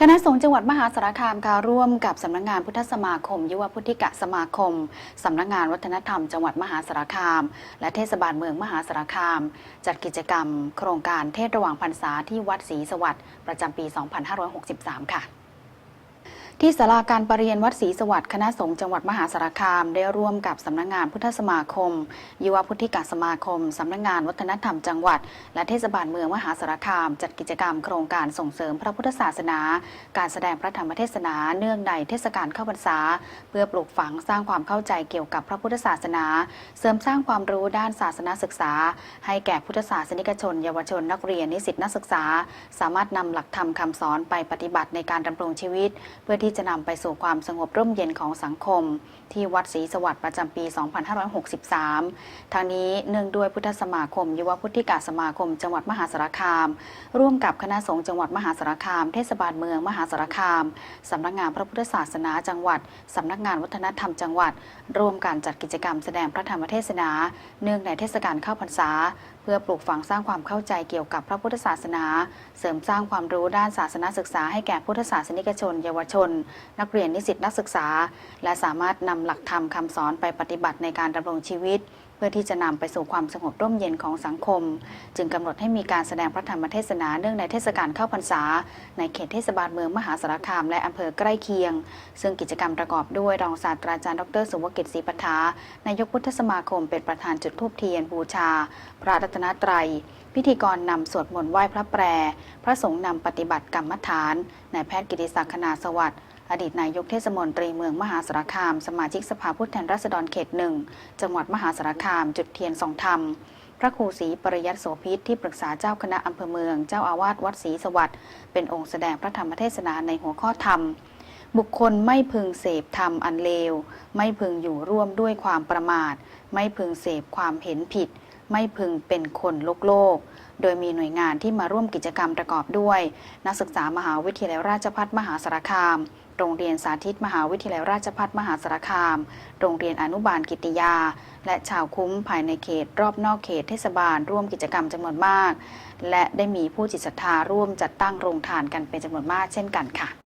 คณะสงฆ์จังหวัดมหาสารคามค่ะร่วมกับสำนักงานพุทธสมาคม ยุวพุทธิกะสมาคม สำนักงานวัฒนธรรมจังหวัดมหาสารคาม และเทศบาลเมืองมหาสารคาม จัดกิจกรรม โครงการเทศระหว่างพรรษาที่วัดศรีสวัสดิ์ประจำปี 2563 ค่ะ ที่ศาลาการประเรียนวัดศรีสวัสดิ์คณะสงฆ์จังหวัดมหาสารคาม ได้ร่วมกับสำนักงานพุทธสมาคม ยุวพุทธิกาสมาคม สำนักงานวัฒนธรรมจังหวัด และเทศบาลเมืองมหาสารคาม จัดกิจกรรมโครงการส่งเสริมพระพุทธศาสนา การแสดงพระธรรมเทศนาเนื่องในเทศกาลเข้าพรรษา เพื่อปลูกฝังสร้างความเข้าใจเกี่ยวกับพระพุทธศาสนา เสริมสร้างความรู้ด้านศาสนาศึกษา ให้แก่พุทธศาสนิกชน เยาวชนนักเรียนนิสิตนักศึกษา สามารถนำหลักธรรมคำสอนไปปฏิบัติในการดำรงชีวิต เพื่อที่ที่จะนำไปสู่ความสงบร่มเย็นของสังคม ที่วัดศรีสวัสดิ์ประจำปี 2563 ทางนี้เนื่องด้วยพุทธสมาคม ยุวพุทธิกาสมาคม จังหวัดมหาสารคาม ร่วมกับคณะสงฆ์จังหวัดมหาสารคาม เทศบาลเมืองมหาสารคามสำนักงานพระพุทธศาสนาจังหวัดสำนักงานวัฒนธรรมจังหวัด ร่วมการจัดกิจกรรมแสดงพระธรรมเทศนา เนื่องในเทศกาลเข้าพรรษา พื่อปลูกฝังสร้างความเข้าใจเกี่ยวกับพระพุทธศาสนา เสริมสร้างความรู้ด้านศาสนาศึกษาให้แก่พุทธศาสนิกชน เยาวชน นักเรียนนิสิตนักศึกษา และสามารถนำหลักธรรมคำสอนไปปฏิบัติในการดำรงชีวิตเพื่อที่จะนำไปสู่ความสงบร่มเย็นของสังคม จึงกำหนดให้มีการแสดงพระธรรมเทศนาเนื่องในเทศกาลเข้าพรรษา ในเขตเทศบาลเมืองมหาสารคามและอำเภอใกล้เคียง ซึ่งกิจกรรมประกอบด้วยรองศาสตราจารย์ดรสุภกิจศรีปทานายกพุทธสมาคมเป็นประธานจุดธูปเทียนบูชา พระรัตนตรัย พิธีกรนำสวดมนต์ไหว้พระแปร พระสงฆ์นำปฏิบัติกรรมฐานนายแพทย์กิติศักดิ์คณาสวัสดิ์ อดีตนายกเทศมนตรีเมืองมหาสารคาม สมาชิกสภาผู้แทนราษฎรเขตหนึ่งจังหวัดมหาสารคาม จุดเทียนสองธรรม พระครูศรีปริยัติโสพิษที่ปรึกษาเจ้าคณะอำเภอเมือง เจ้าอาวาสวัดศรีสวัสดิ์เป็นองค์แสดงพระธรรมเทศนาในหัวข้อธรรม บุคคลไม่พึงเสพธรรมอันเลว ไม่พึงอยู่ร่วมด้วยความประมาท ไม่พึงเสพความเห็นผิด ไม่พึงเป็นคนโลกโลก โดยมีหน่วยงานที่มาร่วมกิจกรรมประกอบด้วย นักศึกษามหาวิทยาลัยราชภัฏมหาสารคาม โรงเรียนสาธิตมหาวิทยาลัยราชภัฏมหาสารคาม โรงเรียนอนุบาลกิติยา และชาวคุ้มภายในเขตรอบนอกเขตเทศบาล ร่วมกิจกรรมจำนวนมาก และได้มีผู้จิตศรัทธาร่วมจัดตั้งโรงทานกันเป็นจำนวนมากเช่นกันค่ะ